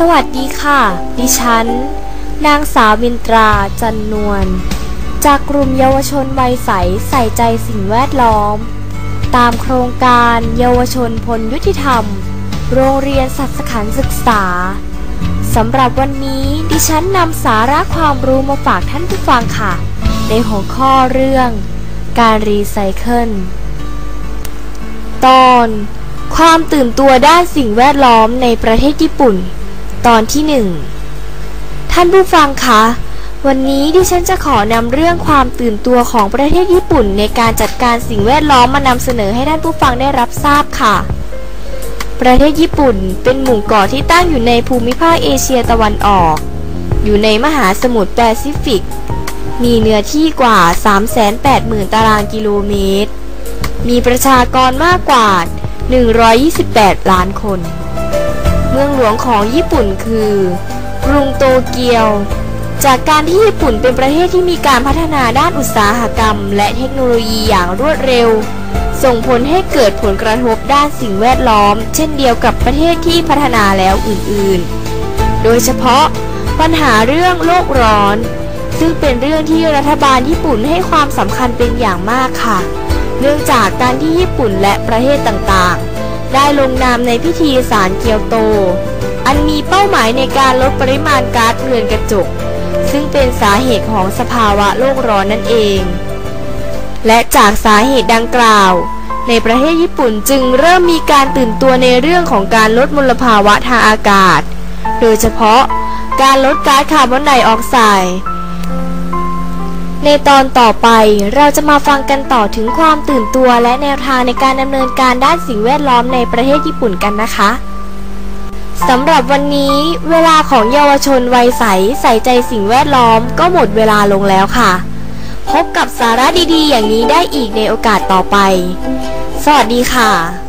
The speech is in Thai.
สวัสดีค่ะ ดิฉัน นางสาวมินตรา จันนวล จากกลุ่มเยาวชนวัยใสใส่ใจสิ่งแวดล้อม ตามโครงการเยาวชนพลยุติธรรม โรงเรียนสัตสขันศึกษา สำหรับวันนี้ดิฉันนำสาระความรู้มาฝากท่านผู้ฟังค่ะ ในหัวข้อเรื่อง การรีไซเคิล ตอนความตื่นตัวด้านสิ่งแวดล้อมในประเทศญี่ปุ่น ตอนที่หนึ่งท่านผู้ฟังคะ วันนี้ดิฉันจะขอนำเรื่องความตื่นตัวของประเทศญี่ปุ่น ในการจัดการสิ่งแวดล้อมมานำเสนอให้ท่านผู้ฟังได้รับทราบค่ะ ประเทศญี่ปุ่นเป็นหมู่เกาะที่ตั้งอยู่ในภูมิภาคเอเชียตะวันออก อยู่ในมหาสมุทรแปซิฟิก มีเนื้อที่กว่า 380,000 ตารางกิโลเมตร มีประชากรมากกว่า 128 ล้านคน มืองหลวงของญี่ปุ่นคือกรุงโตเกียว จากการที่ญี่ปุ่นเป็นประเทศที่มีการพัฒนาด้านอุตสาหกรรม และเทคโนโลยีอย่างรวดเร็ว ส่งผลให้เกิดผลกระทบด้านสิ่งแวดล้อม เช่นเดียวกับประเทศที่พัฒนาแล้วอื่นๆ โดยเฉพาะปัญหาเรื่องโลกร้อน ซึ่งเป็นเรื่องที่รัฐบาลญี่ปุ่นให้ความสำคัญเป็นอย่างมากค่ะ เนื่องจากการที่ญี่ปุ่นและประเทศต่างๆ ได้ลงนามในพิธีสารเกียวโต อันมีเป้าหมายในการลดปริมาณก๊าซเรือนกระจก ซึ่งเป็นสาเหตุของสภาวะโลกร้อนนั่นเอง และจากสาเหตุดังกล่าว ในประเทศญี่ปุ่นจึงเริ่มมีการตื่นตัวในเรื่องของการลดมลภาวะทางอากาศ โดยเฉพาะการลดก๊าซคาร์บอนไดออกไซด์ ในตอนต่อไปเราจะมาฟังกันต่อถึงความตื่นตัวและแนวทางในการดำเนินการด้านสิ่งแวดล้อมในประเทศญี่ปุ่นกันนะคะสำหรับวันนี้ เวลาของเยาวชนวัยใสใส่ใจสิ่งแวดล้อมก็หมดเวลาลงแล้วค่ะ พบกับสาระดีๆ อย่างนี้ได้อีกในโอกาสต่อไป สวัสดีค่ะ